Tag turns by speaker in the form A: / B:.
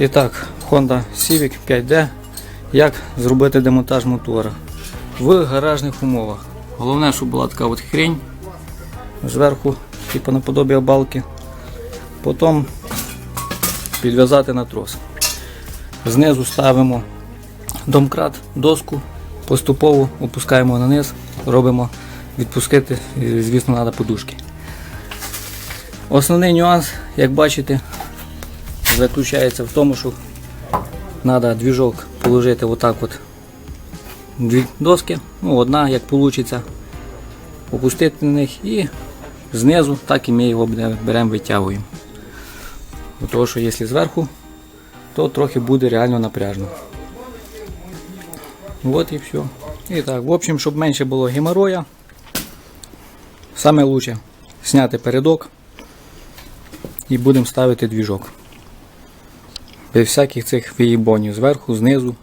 A: І так, Honda Civic 5D. Як зробити демонтаж мотора в гаражних умовах. Головне, щоб була така от хрень зверху, типу наподобие балки. Потім підв'язати на трос. Знизу ставимо домкрат, доску, поступово опускаємо на низ, робимо відпускати, звісно, треба подушки. Основний нюанс, як бачите, заключається в тому, що треба двіжок положити отак от дві доски, ну одна як вийде, опустити на них і знизу, так і ми його беремо, витягуємо. Того, що якщо зверху, то трохи буде реально напряжно. Вот і все. І так, в общем, щоб менше було геморроя, саме лучше зняти передок і будемо ставити двіжок. Без всяких цих виїбонів зверху, знизу